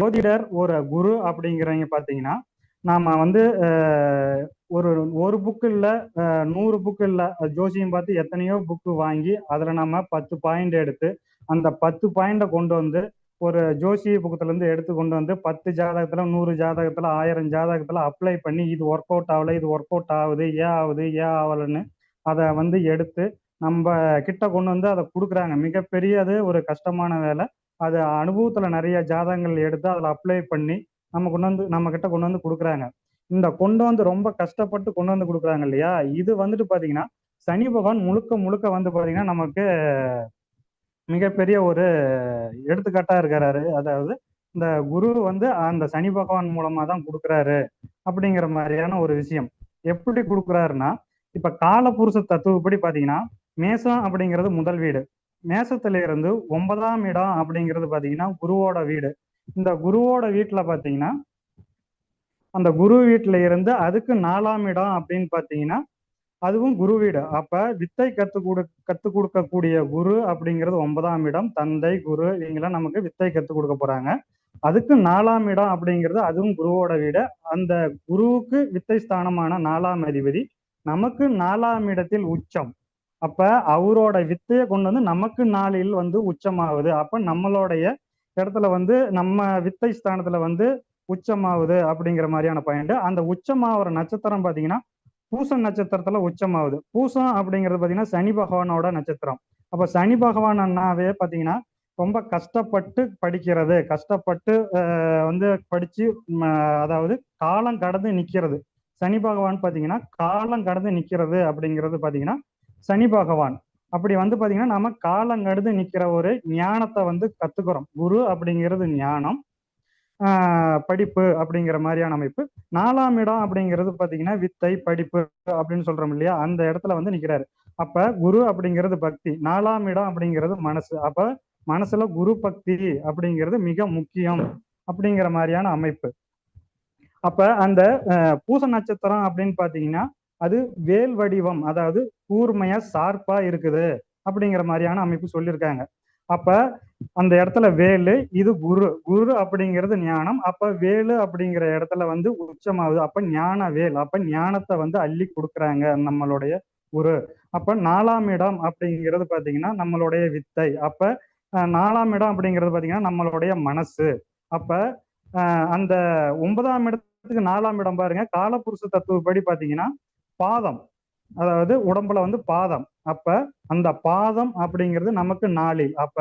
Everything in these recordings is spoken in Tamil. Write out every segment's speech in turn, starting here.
ஜோதிடர் ஒரு குரு அப்படிங்கிறவங்க பார்த்தீங்கன்னா நாம வந்து ஒரு ஒரு புக்கு இல்லை நூறு புக்கு இல்லை அது ஜோசியம் பார்த்து எத்தனையோ புக்கு வாங்கி அதில் நம்ம பத்து பாயிண்ட் எடுத்து அந்த பத்து பாயிண்டை கொண்டு வந்து ஒரு ஜோசிய புக்கத்துலேருந்து எடுத்து கொண்டு வந்து பத்து ஜாதகத்தில் நூறு ஜாதகத்தில் ஆயிரம் ஜாதகத்தில் அப்ளை பண்ணி இது ஒர்க் அவுட் ஆகல இது ஒர்க் அவுட் ஆகுது ஏன் ஆகுது ஏன் ஆகலைன்னு அதை வந்து எடுத்து நம்ம கிட்ட கொண்டு வந்து அதை கொடுக்குறாங்க. மிகப்பெரியது ஒரு கஷ்டமான வேலை. அது அனுபவத்துல நிறைய ஜாதகங்கள் எடுத்து அதில் அப்ளை பண்ணி நம்ம கொண்டு வந்து நம்ம கிட்ட கொண்டு வந்து கொடுக்குறாங்க. இந்த கொண்டு வந்து ரொம்ப கஷ்டப்பட்டு கொண்டு வந்து கொடுக்குறாங்க இல்லையா? இது வந்துட்டு பாத்தீங்கன்னா சனி பகவான் முழுக்க முழுக்க வந்து பாத்தீங்கன்னா நமக்கு மிகப்பெரிய ஒரு எடுத்துக்காட்டா இருக்கிறாரு. அதாவது இந்த குரு வந்து அந்த சனி பகவான் மூலமா தான் கொடுக்குறாரு அப்படிங்கிற மாதிரியான ஒரு விஷயம். எப்படி கொடுக்குறாருன்னா இப்ப காலபுருஷ தத்துவப்படி பாத்தீங்கன்னா மேசம் அப்படிங்கிறது முதல் வீடு. மேசத்துல இருந்து ஒன்பதாம் இடம் அப்படிங்கிறது பாத்தீங்கன்னா குருவோட வீடு. இந்த குருவோட வீட்டுல பாத்தீங்கன்னா அந்த குரு வீட்டுல இருந்து அதுக்கு நாலாம் இடம் அப்படின்னு பாத்தீங்கன்னா அதுவும் குரு வீடு. அப்ப வித்தை கத்து கொடு கத்து கொடுக்கக்கூடிய குரு அப்படிங்கிறது ஒன்பதாம் இடம். தந்தை குரு இவங்கெல்லாம் நமக்கு வித்தை கத்து கொடுக்க போறாங்க. அதுக்கு நாலாம் இடம் அப்படிங்கிறது அதுவும் குருவோட வீடு. அந்த குருவுக்கு வித்தை ஸ்தானமான நாலாம் அதிபதி. நமக்கு நாலாம் இடத்தில் உச்சம். அப்ப அவரோட வித்தையை கொண்டு வந்து நமக்கு நாளில் வந்து உச்சமாகுது. அப்ப நம்மளுடைய இடத்துல வந்து நம்ம வித்தை ஸ்தானத்துல வந்து உச்சமாகுது அப்படிங்கிற மாதிரியான பாயிண்ட் அந்த உச்சமாகிற நட்சத்திரம் பாத்தீங்கன்னா பூசம் நட்சத்திரத்துல உச்சமாகுது. பூசம் அப்படிங்கிறது பாத்தீங்கன்னா சனி பகவானோட நட்சத்திரம். அப்ப சனி பகவான் அண்ணாவே பாத்தீங்கன்னா ரொம்ப கஷ்டப்பட்டு படிக்கிறது. கஷ்டப்பட்டு வந்து படிச்சு அதாவது காலம் கடந்து நிக்கிறது. சனி பகவான் பாத்தீங்கன்னா காலம் கடந்து நிக்கிறது அப்படிங்கிறது பாத்தீங்கன்னா சனி பகவான். அப்படி வந்து பாத்தீங்கன்னா நம்ம காலம் நிக்கிற ஒரு ஞானத்தை வந்து கத்துக்கிறோம். குரு அப்படிங்கிறது ஞானம் ஆஹ் படிப்பு அப்படிங்கிற மாதிரியான அமைப்பு. நாலாம் இடம் அப்படிங்கிறது பாத்தீங்கன்னா வித்தை படிப்பு அப்படின்னு சொல்றோம் இல்லையா? அந்த இடத்துல வந்து நிக்கிறாரு. அப்ப குரு அப்படிங்கிறது பக்தி நாலாம் இடம் அப்படிங்கிறது மனசு. அப்ப மனசுல குரு பக்தி அப்படிங்கிறது மிக முக்கியம் அப்படிங்கிற மாதிரியான அமைப்பு. அப்ப அந்த பூச நட்சத்திரம் அப்படின்னு பாத்தீங்கன்னா அது வேல் வடிவம் அதாவது கூர்மையா சார்பா இருக்குது அப்படிங்கிற மாதிரியான அமைப்பு சொல்லியிருக்காங்க. அப்ப அந்த இடத்துல வேலு இது குரு. குரு அப்படிங்கிறது ஞானம். அப்ப வேலு அப்படிங்கிற இடத்துல வந்து உச்சமாகுது. அப்ப ஞான வேல் அப்ப ஞானத்தை வந்து அள்ளி கொடுக்குறாங்க நம்மளுடைய குரு. அப்ப நாலாம் இடம் அப்படிங்கிறது பாத்தீங்கன்னா நம்மளுடைய வித்தை. அப்ப அஹ், நாலாம் இடம் அப்படிங்கிறது பாத்தீங்கன்னா நம்மளுடைய மனசு. அப்ப அஹ், அந்த ஒன்பதாம் இடத்துக்கு நாலாம் இடம் பாருங்க. காலப்புருஷ தத்துவப்படி பாத்தீங்கன்னா பாதம். அதாவது உடம்புல வந்து பாதம். அப்ப அந்த பாதம் அப்படிங்கிறது நமக்கு நாளில். அப்ப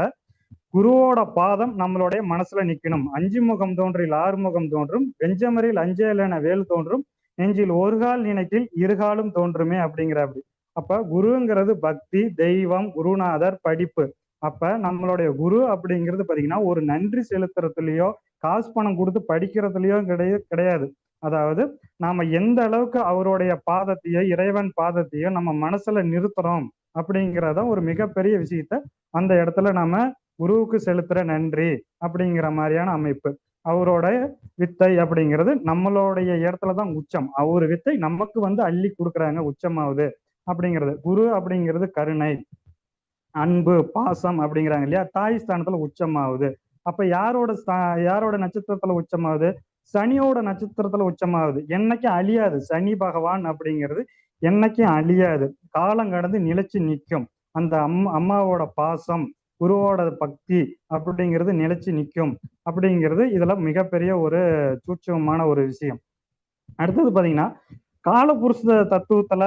குருவோட பாதம் நம்மளுடைய மனசுல நிக்கணும். அஞ்சு முகம் தோன்றில் ஆறு முகம் தோன்றும். வெஞ்சமரில் அஞ்சேலென வேல் தோன்றும். நெஞ்சில் ஒரு கால் நினைக்கில் இருகாலும் தோன்றுமே அப்படிங்கிற அப்படி அப்ப குருங்கிறது பக்தி தெய்வம் குருநாதர் படிப்பு. அப்ப நம்மளுடைய குரு அப்படிங்கிறது பாத்தீங்கன்னா ஒரு நன்றி செலுத்துறதுலயோ காசு பணம் கொடுத்து படிக்கிறதுலயோ கிடையாது கிடையாது. அதாவது நாம எந்த அளவுக்கு அவருடைய பாதத்தையோ இறைவன் பாதத்தையோ நம்ம மனசுல நிறுத்துறோம் அப்படிங்கிறத ஒரு மிகப்பெரிய விஷயத்த அந்த இடத்துல நாம குருவுக்கு செலுத்துற நன்றி அப்படிங்கிற மாதிரியான அமைப்பு. அவரோட வித்தை அப்படிங்கிறது நம்மளுடைய இடத்துல தான் உச்சம். அவர் வித்தை நமக்கு வந்து அள்ளி கொடுக்குறாங்க உச்சமாவது அப்படிங்கிறது. குரு அப்படிங்கிறது கருணை அன்பு பாசம் அப்படிங்கிறாங்க இல்லையா? தாய் ஸ்தானத்துல உச்சமாகுது அப்ப யாரோட ஸ்தா- யாரோட நட்சத்திரத்துல உச்சமாகுது சனியோட நட்சத்திரத்துல உச்சமாகுது. என்னைக்கும் அழியாது. சனி பகவான் அப்படிங்கிறது என்னைக்கும் அழியாது. காலம் கடந்து நிலைச்சு நிற்கும் அந்த அம் அம்மாவோட பாசம் குருவோட பக்தி அப்படிங்கிறது நிலைச்சு நிற்கும் அப்படிங்கிறது இதுல மிகப்பெரிய ஒரு சூட்சமமான ஒரு விஷயம். அடுத்தது பாத்தீங்கன்னா காலபுருஷ தத்துவத்துல